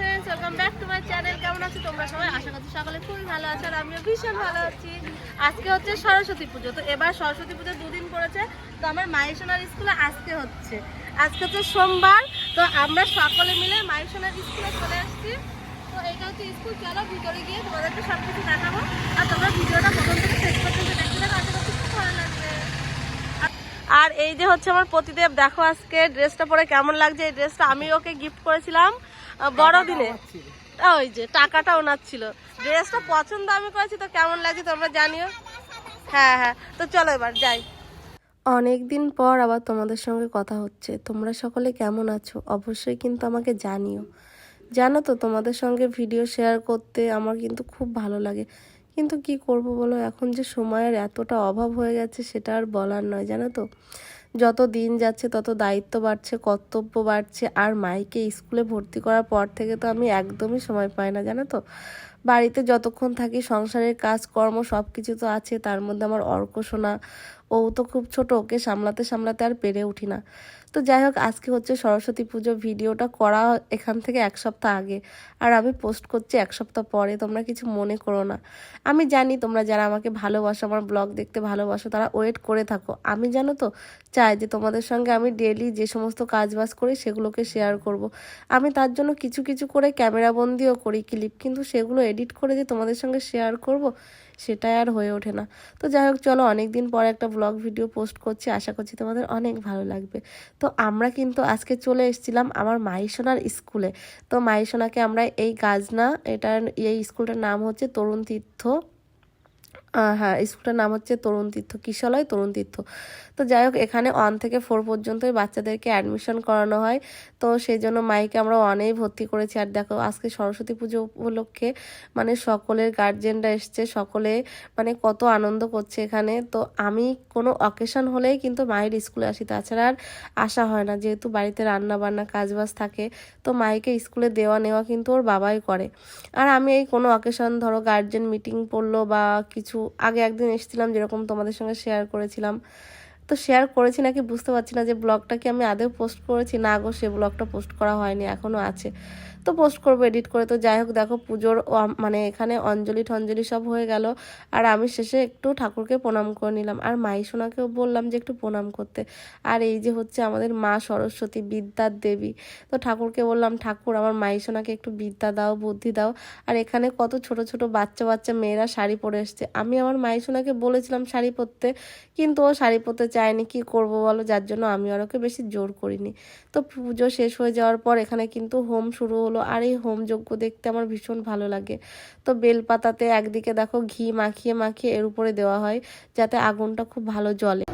Friends welcome back to my channel কেমন আছো তোমরা সবাই? আশা করছি সকালে খুবই ভালো আছো আর আমিও ভীষণ ভালো আছি। আজকে হচ্ছে সরস্বতী পুজো। তো এবার সরস্বতী পুজো দুদিন পড়েছে। তো আমার মাইসোনার স্কুলে আজকে হচ্ছে। আজকে হচ্ছে সোমবার। তো আমরা সকলে মিলে মাইসোনার স্কুলে চলে এসেছি। তো এটা হচ্ছে স্কুল। চলো ভিতরে গিয়ে তোমাদেরকে সব কিছু দেখাবো। আর তোমরা ভিডিওটা প্রথম থেকে শেষ পর্যন্ত দেখতে থাকো আশা করছি খুব ভালো লাগবে। আর এই যে হচ্ছে আমার প্রতিদেব দেখো আজকে ড্রেসটা পরে কেমন লাগছে? এই ড্রেসটা আমি ওকে গিফট করেছিলাম। বড়দিনে ওই যে টাকাটা ওনার ছিল ড্রেসটা পছন্দ আমি করেছি, তো কেমন লাগছে তোমরা জানিও? হ্যাঁ হ্যাঁ। তো চলো এবার, যাই। অনেক দিন পর আবার তোমাদের সঙ্গে কথা হচ্ছে। তোমরা সকলে কেমন আছো? অবশ্যই কিন্তু আমাকে জানিও। জানো তো, তোমাদের সঙ্গে ভিডিও শেয়ার করতে আমার কিন্তু খুব ভালো লাগে। কিন্তু কি করব বলো? এখন যে সময়ের এতটা অভাব হয়ে গেছে, সেটা আর বলার নয়, জানো তো? যত দিন যাচ্ছে, তত দায়িত্ব বাড়ছে, কর্তব্য বাড়ছে। আর মাইকে স্কুলে ভর্তি করার পর থেকে তো আমি একদমই সময় পাই না, জানো তো? বাড়িতে যতক্ষণ থাকি, সংসারের কাজ, কর্ম সব কিছু তো আছে, তার মধ্যে আমার অর্ক শোনা ও তো খুব ছোট, ওকে সামলাতে সামলাতে আর পেরে উঠি না। তো যাই হোক, আজকে হচ্ছে সরস্বতী পুজো ভিডিওটা করা এখান থেকে এক সপ্তাহ আগে। আর আমি পোস্ট করছি এক সপ্তাহ পরে, তোমরা কিছু মনে করো না। আমি জানি তোমরা যারা আমাকে ভালোবাসো, আমার ব্লগ দেখতে ভালোবাসো, তারা ওয়েট করে থাকো। আমি জানো তো চাই যে তোমাদের সঙ্গে আমি ডেলি যে সমস্ত কাজ বাজ করি, সেগুলোকে শেয়ার করব। আমি তার জন্য কিছু কিছু করে ক্যামেরা বন্দিও করি, ক্লিপ, কিন্তু সেগুলো এডিট করে যে তোমাদের সঙ্গে শেয়ার করব, সেটাই আর হয়ে ওঠে না। তো যাই হোক, চলো অনেক দিন পরে একটা ব্লগ ভিডিও পোস্ট করছি, আশা করছি তোমাদের অনেক ভালো লাগবে। তো আমরা কিন্তু আজকে চলে এসেছিলাম আমার মাইসোনার স্কুলে। তো মাইসোনাকে আমরা এই গাজনা, এটার, এই স্কুলটার নাম হচ্ছে তরুণ তীর্থ হ্যাঁ স্কুলটার নাম হচ্ছে তরুণ তীর্থ, কিশলয় তরুণ তীর্থ। তো যাই হোক, এখানে ওয়ান থেকে ফোর পর্যন্তই বাচ্চাদেরকে অ্যাডমিশন করানো হয়। তো সেই জন্য মাইকে আমরা ওয়ানেই ভর্তি করেছি। আর দেখো, আজকে সরস্বতী পুজো উপলক্ষে মানে সকলের গার্জেনরা এসছে, সকলে মানে কত আনন্দ করছে এখানে। তো আমি কোনো অকেশন হলেই কিন্তু মায়ের স্কুলে আসি। তাছাড়া আর আসা হয় না, যেহেতু বাড়িতে রান্না বান্না কাজবাজ থাকে, তো মাইকে স্কুলে দেওয়া নেওয়া কিন্তু ওর বাবাই করে। আর আমি এই কোনো অকেশন ধরো গার্জেন মিটিং পড়ল বা কিছু আগে একদিন এসেছিলাম যেরকম তোমাদের সঙ্গে শেয়ার করেছিলাম। তো শেয়ার করেছি নাকি বুঝতে পারছি না যে ব্লগটা কি আমি আদেও পোস্ট করেছি? না গো, সে ব্লগটা পোস্ট করা হয়নি এখনও আছে। তো পোস্ট করব এডিট করে। তো যাই হোক, দেখো পুজোর মানে এখানে অঞ্জলি টঞ্জলি সব হয়ে গেল। আর আমি শেষে একটু ঠাকুরকে প্রণাম করে নিলাম। আর মাই সোনাকেও বললাম যে একটু প্রণাম করতে। আর এই যে হচ্ছে আমাদের মা সরস্বতী বিদ্যার দেবী। তো ঠাকুরকে বললাম, ঠাকুর, আমার মাই সোনাকে একটু বিদ্যা দাও, বুদ্ধি দাও। আর এখানে কত ছোট ছোট বাচ্চা বাচ্চা মেয়েরা শাড়ি পরে এসছে। আমি আমার মাই সোনাকে বলেছিলাম শাড়ি পরতে, কিন্তু ও শাড়ি পরতে চায়নি। কি করব বলো? যার জন্য আমি আর ওকে বেশি জোর করিনি। তো পুজো শেষ হয়ে যাওয়ার পর এখানে কিন্তু হোম শুরু হলো আর এই হোম যজ্ঞ দেখতে আমার ভীষণ ভালো লাগে। তো বেলপাতাতে একদিকে দেখো ঘি মাখিয়ে মাখিয়ে এর উপরে দেওয়া হয় যাতে আগুনটা খুব ভালো জ্বলে।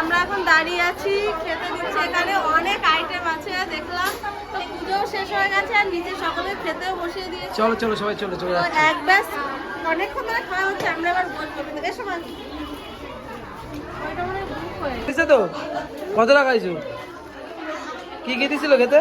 আমরা এখন দাঁড়িয়ে আছি খেতে দিচ্ছে এখানে। অনেক আইটেম আছে দেখলাম। তো পুজোও শেষ হয়ে গেছে আর নিচে সকলে খেতেও বসিয়ে দিয়েছে। চলো চলো সবাই চলো চলো এক ব্যাস অনেকক্ষণ ধরে খাওয়া হচ্ছে আমরা এবার বসবো মনে হয় হয়ে গেছে। তো? কত টাকা কি কি দিছিল খেতে?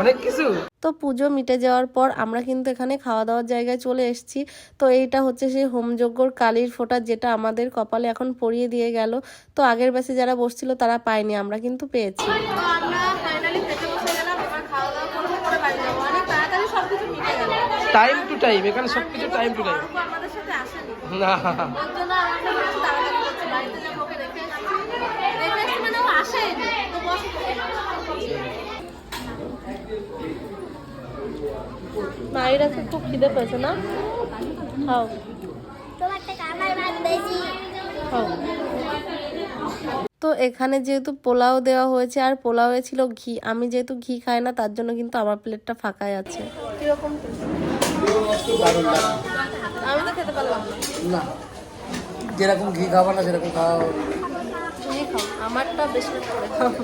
অনেক কিছু? তো পুজো মিটে যাওয়ার পর আমরা কিন্তু এখানে খাওয়া দাওয়ার জায়গায় চলে এসেছি। তো এইটা হচ্ছে সেই হোমযজ্ঞর কালির ফোঁটা যেটা আমাদের কপালে এখন পরিয়ে দিয়ে গেল। তো আগের ব্যাচে যারা বসছিল তারা পায়নি আমরা কিন্তু পেয়েছি। তো আমরা ফাইনালি খেতে বসে গেলাম এবার খাওয়া দাওয়া করব করে বাড়ি যাব। অনেক তাড়াতাড়ি সব কিছু মিটে গেল। টাইম টু টাইম এখানে সবকিছু টাইম টু টাইম অল্প আমাদের সাথে আসেনি। না। মায়ের আছে খুব খিদে পেয়েছে না? খাও। খাও। তো এখানে যেহেতু পোলাও দেওয়া হয়েছে আর পোলাওয়ে ছিল ঘি আমি যেহেতু ঘি খাই না তার জন্য কিন্তু আমার প্লেটটা ফাঁকাই আছে। কীরকম? আমি তো খেতে পারলাম না। যেরকম ঘি খাব না সেরকম খাওয়া আমারটা বেশি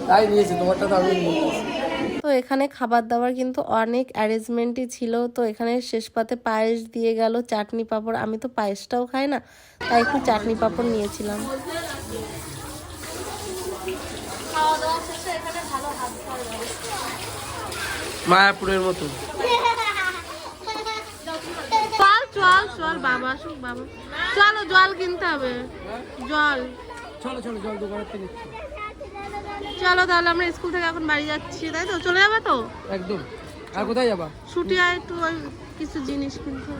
তাই নিয়েছি তোমারটা তো আমি নিয়েছি। তো এখানে খাবার দাবার কিন্তু অনেক অ্যারেঞ্জমেন্টই ছিল। তো এখানে শেষ পাতে পায়েস দিয়ে গেল চাটনি পাঁপড়। আমি তো পায়েসটাও খাই না তাই একটু চাটনি পাঁপড় নিয়েছিলাম। খাওয়া দাওয়া শেষে এখানে ভালো হাত খাওয়ার ব্যবস্থা মায়াপুরের মতো। চল চল চল বাবা আসুক বাবা। চলো জল কিনতে হবে। জল। চলো চলো জল দোকানের থেকে চলো তাহলে আমরা স্কুল থেকে এখন বাড়ি যাচ্ছি তাই তো? চলে যাবে তো? একদম। আর কোথায় যাবা? ছুটি আর একটু ওই কিছু জিনিস কিনতে।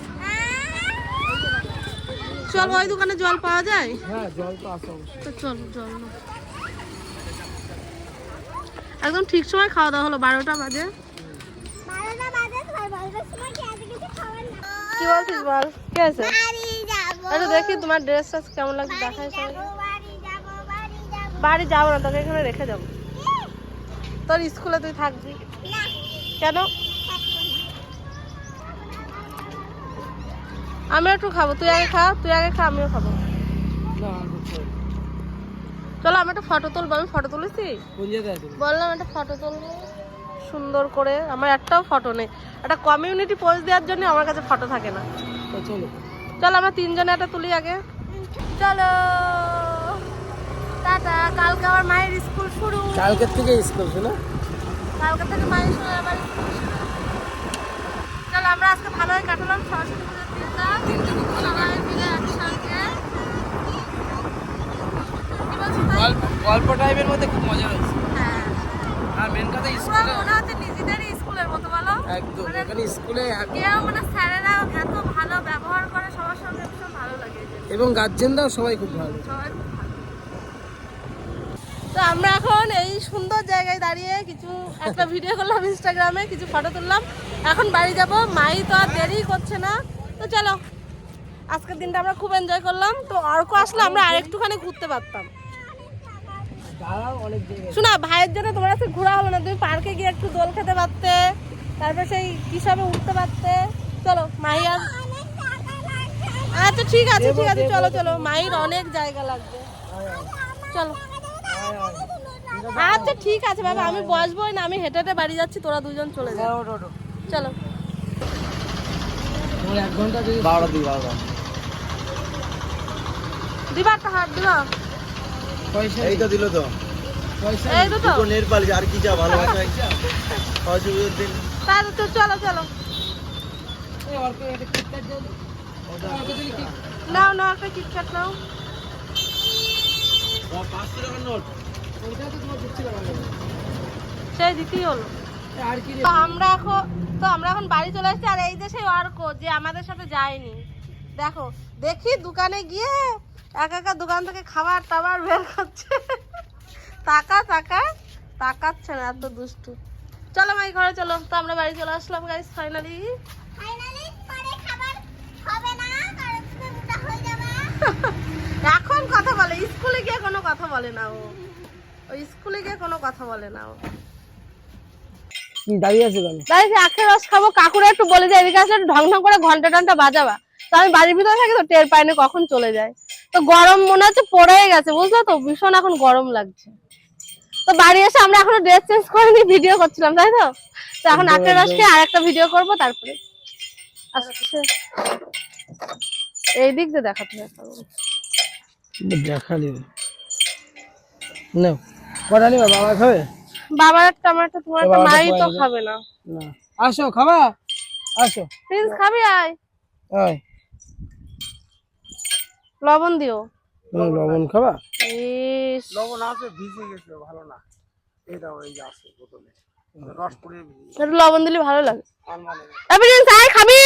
চল ওই দোকানে জল পাওয়া যায়? হ্যাঁ জল তো আছে অবশ্যই। তো চল জল একদম ঠিক সময় খাওয়া দাওয়া হলো বারোটা বাজে। কি বলছিস বল? কি আছে আরে দেখি তোমার ড্রেসটা কেমন লাগছে দেখাই সবাই বাড়ি যাব না তোকে এখানে রেখে যাব। তোর স্কুলে তুই থাকবি। কেন? আমিও একটু খাব তুই আগে খা তুই আগে খা আমিও খাব। চলো আমি একটা ফটো তুলবো আমি ফটো তুলেছি? বললাম একটা ফটো তুলবো সুন্দর করে। আমার একটাও ফটো নেই। একটা কমিউনিটি পোস্ট দেওয়ার জন্য আমার কাছে ফটো থাকে না। চলো। চলো আমরা তিনজনে একটা তুলি আগে। চলো! টাটা কালকে আমার মায়ের স্কুল শুরু। কালকের থেকে স্কুল শোনো কালকে থেকে মায়ের সঙ্গে আবার চলো আমরা আজকে ভালোই কাটালাম সরস্বতী পুজোর দিনটা। সবাই মিলে একসঙ্গে? গল্প গল্প টাইপের মধ্যে খুব মজা হয়েছে। হ্যাঁ। আর মেন কথা স্কুলে মনে হচ্ছে নিজেদেরই স্কুলের মতো বলো? একদম মানে এখানে স্কুলে কেউ মানে স্যারেরা এত ভালো ব্যবহার করে সবার সঙ্গে ভীষণ ভালো লাগে। এবং গার্জেনরাও সবাই খুব ভালো। সবাই খুব ভালো। তো আমরা এখন এই সুন্দর জায়গায় দাঁড়িয়ে কিছু একটা ভিডিও করলাম ইনস্টাগ্রামে কিছু ফটো তুললাম। এখন বাড়ি যাব মাই তো আর দেরি করছে না। তো চলো আজকের দিনটা আমরা খুব এনজয় করলাম। তো অর্ক আসলে আমরা আরেকটুখানি ঘুরতে পারতাম। শোনা ভাইয়ের জন্য তোমার কাছে ঘোরা হলো না। তুমি পার্কে গিয়ে একটু দোল খেতে পারতে তারপর সেই কিসবে উঠতে পারতে। চলো মাইয়ার আচ্ছা ঠিক আছে ঠিক আছে চলো চলো। মাইর অনেক জায়গা লাগবে। চলো। আচ্ছা ঠিক আছে বাবা আমি বসবোই না আমি হেঁটে হেঁটে বাড়ি যাচ্ছি তোরা দুজন চলে যা হ্যাঁ। চলো। এক ঘণ্টা যদি বারোটা দিই বারোটা। দিবা একটা হাত দিবা। পয়সা এই তো দিল তো। পয়সা এই তো তো। আর কি দিন। তাহলে তো চলো চলো। নাও নাও একটা কিটক্যাট নাও পাঁচশো টাকার নোট ওইটা তো তোমার দিচ্ছি না ভালো। সেই হলো। তো আমরা এখন তো আমরা এখন বাড়ি চলে আর এই অর্ক যে আমাদের সাথে যায়নি। দেখো, দেখি দোকানে গিয়ে একা দোকান থেকে খাবার টাবার বের করছে। টাকা টাকা তাকাচ্ছে না, এত দুষ্টু। চলো মাই ঘরে চলো। তো আমরা বাড়ি চলে আসলাম গাইস ফাইনালি এখন কথা বলে। স্কুলে গিয়ে কোনো কথা বলে না ও। ও স্কুলে গিয়ে কোনো কথা বলে না ও। দাঁড়িয়ে আছে কেন? তাই আখের রস খাব। কাকুরা একটু বলে যায় এদিকে আসলে ঢং ঢং করে ঘণ্টা টন্টা বাজাবা। তো আমি বাড়ির ভিতরে থাকি তো টের পাইনি কখন চলে যায়। তো গরম মনে হচ্ছে পড়ে গেছে বুঝলো তো? ভীষণ এখন গরম লাগছে। তো বাড়ি এসে আমরা এখনও ড্রেস চেঞ্জ করে নিয়ে ভিডিও করছিলাম তাই তো? তো এখন আখের রস খেয়ে আর একটা ভিডিও করব তারপরে এই দিক দিয়ে দেখাতে হবে। দেখালি না কটা নিবা? বাবা খাবে? বাবার একটা আমার একটা তোমার একটা মাই তো খাবে না। না। আসো খাবা? আসো। প্লিজ খাবি আয়। আয়। লবণ দিও। লবণ খাবা? লবণ আছে ভিজে গেছে ভালো না। এই দাও যে আছে বোতলে। রস পড়ে একটু লবণ দিলে ভালো লাগে। আর মানে খাবি?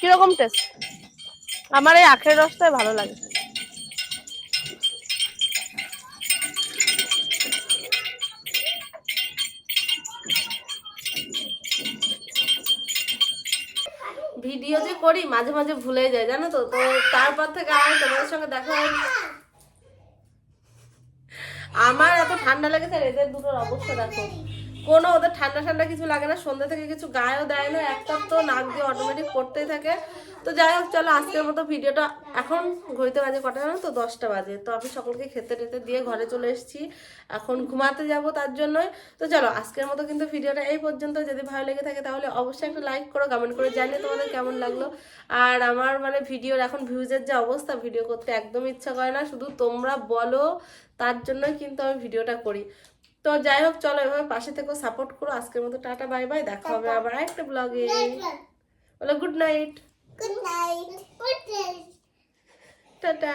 কীরকম টেস্ট আমার এই আখের রসটাই ভালো লাগে। ভিডিও যে করি, মাঝে মাঝে ভুলে যায় জানো তো? তো তারপর থেকে আর তোমাদের সঙ্গে দেখা হয়নি। আমার এত ঠান্ডা লেগেছে এদের দুটোর অবস্থা দেখো। কোনো ওদের ঠান্ডা ঠান্ডা কিছু লাগে না, সন্ধ্যা থেকে কিছু গায়েও দেয় না একটা তো নাক দিয়ে অটোমেটিক পড়তেই থাকে। তো যাই হোক, চলো আজকের মতো ভিডিওটা এখন ঘড়িতে বাজে কটা জানো তো? দশটা বাজে। তো আমি সকলকে খেতে টেতে দিয়ে ঘরে চলে এসেছি। এখন ঘুমাতে যাব তার জন্যই। তো চলো, আজকের মতো কিন্তু ভিডিওটা এই পর্যন্ত। যদি ভালো লেগে থাকে তাহলে অবশ্যই একটা লাইক করো কমেন্ট করে জানিয়ে তোমাদের কেমন লাগল। আর আমার মানে ভিডিওর এখন ভিউজের যে অবস্থা, ভিডিও করতে একদম ইচ্ছা করে না। শুধু তোমরা বলো, তার জন্যই কিন্তু আমি ভিডিওটা করি। তো যাই হোক চলো এভাবে পাশে থেকে সাপোর্ট করো। আজকের মতো টাটা বাই বাই দেখা হবে আবার একটা ব্লগে বলো good night good night tata.